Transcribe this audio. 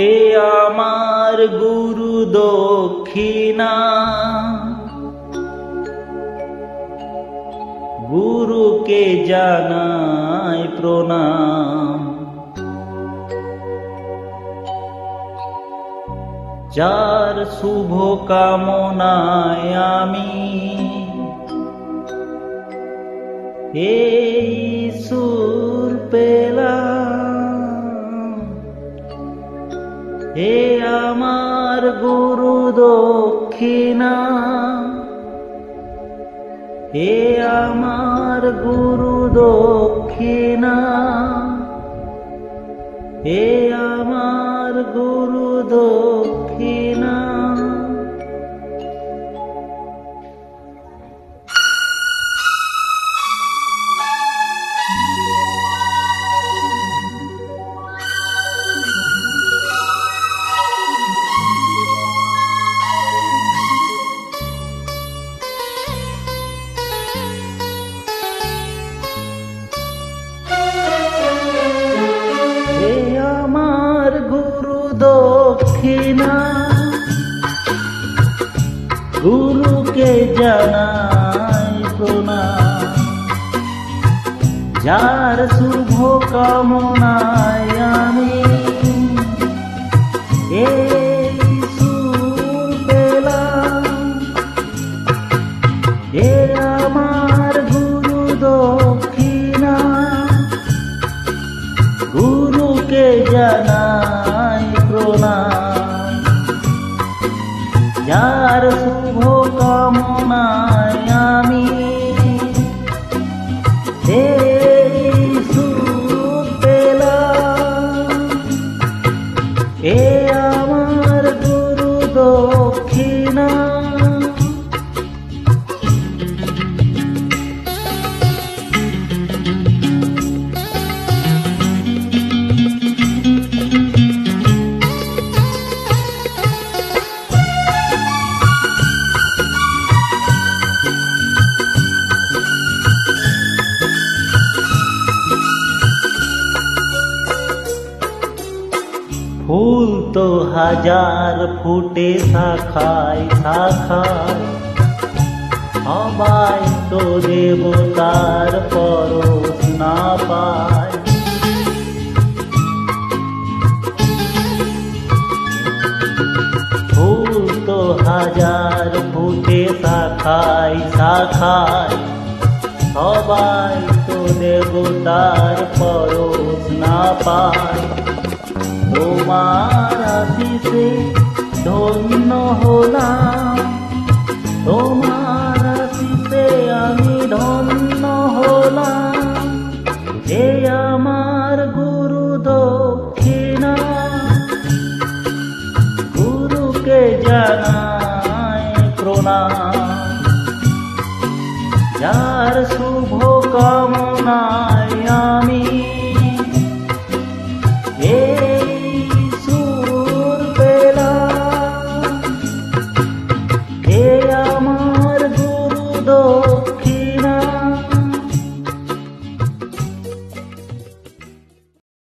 এ আমার গুরু দক্ষিণা। গুরুকে জানাই প্রণাম। যার শুভ কামনায় আমি এই সুর পেলাম। হে আমার গুরু দক্ষিণা। হে আমার গুরু দক্ষিণা। হে আমার দক্ষিণা গুরুকে জানাই প্রণাম। যার শুভ কামনায় আমি আমার গুরু জানাই প্রণাম। যার শুভ কামনায় আমি এ আমার গুরু দক্ষিণা তো হাজার ফুটে শাখায় শাখায়। সবাই তো দেবতার পরশ না পায়। ফুল তো হাজার ফুটে শাখায় শাখায়। সবাই তো দেবতার পরশ না পায়। তোমার ধন্য হলাম। তোমার আমি ধন্য হলাম। এ আমার গুরু দক্ষিণা, গুরুকে জানায় প্রণাম। যার শুভ কামনায় আমি তো